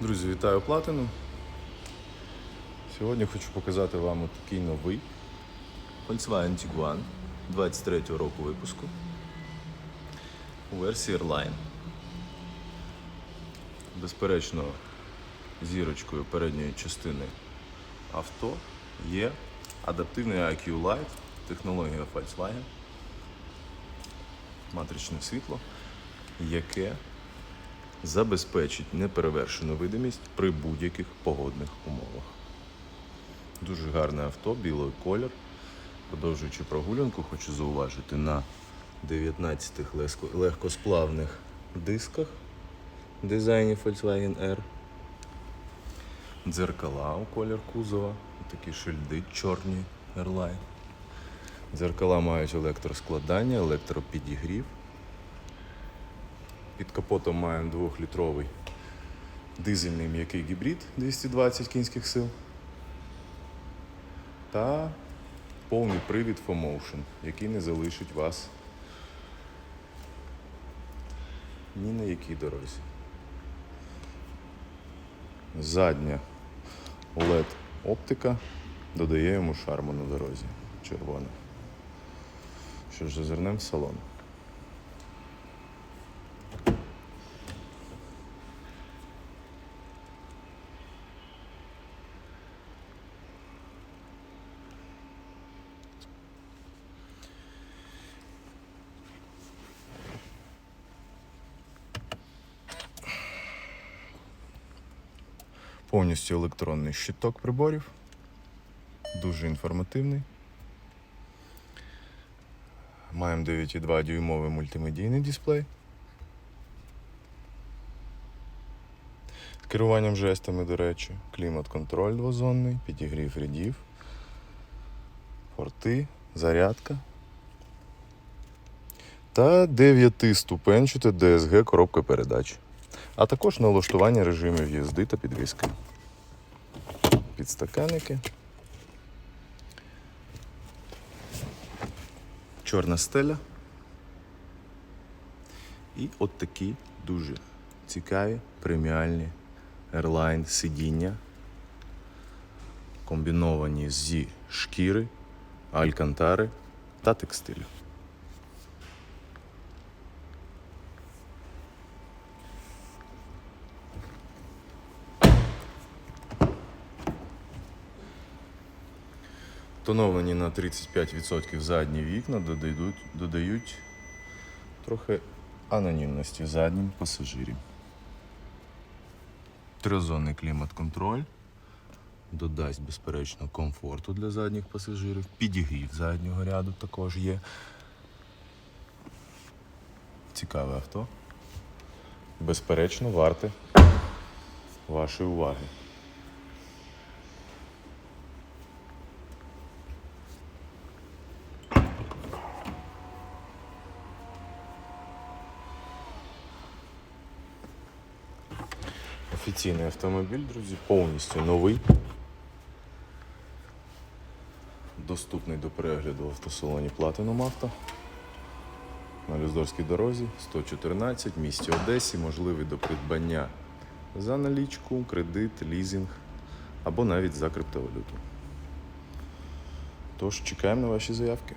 Друзі, вітаю Платину. Сьогодні хочу показати вам такий новий Volkswagen Tiguan 23 року випуску у версії Airline. Безперечно, зірочкою передньої частини авто є адаптивний IQ Light, технологія Volkswagen, матричне світло, яке забезпечить неперевершену видимість при будь-яких погодних умовах. Дуже гарне авто, білий колір. Продовжуючи прогулянку, хочу зауважити на 19 легко- легкосплавних дисках дизайні Volkswagen R. Дзеркала у колір кузова, такі шильди чорні Airline. Дзеркала мають електроскладання, електропідігрів. Під капотом маємо 2-літровий дизельний м'який гібрид 220 кінських сил та повний привід FOMotion, який не залишить вас ні на якій дорозі. Задня LED оптика додає йому шарму на дорозі. Червона. Що ж, зазирнемо в салон. Повністю електронний щиток приборів. Дуже інформативний. Маємо 9,2 дюймовий мультимедійний дисплей. З керуванням жестами, до речі, клімат-контроль двозонний, підігрів рядів, порти, зарядка. Та 9-ступенчата DSG коробка передач а також налаштування режимів їзди та підвіски. Підстаканники. Чорна стеля. І от такі дуже цікаві преміальні Airline сидіння, комбіновані зі шкіри, алькантари та текстилю. Тоновані на 35% задні вікна додають, додають трохи анонімності заднім пасажирам. Тризонний клімат-контроль додасть, безперечно, комфорту для задніх пасажирів. Підігрів заднього ряду також є. Цікаве авто. Безперечно, варте вашої уваги. Офіційний автомобіль, друзі, повністю новий. Доступний до перегляду в автосалоні Platinum Auto. На Люздорській дорозі 114 в місті Одесі, можливий до придбання за налічку, кредит, лізинг або навіть за криптовалюту. Тож чекаємо на ваші заявки.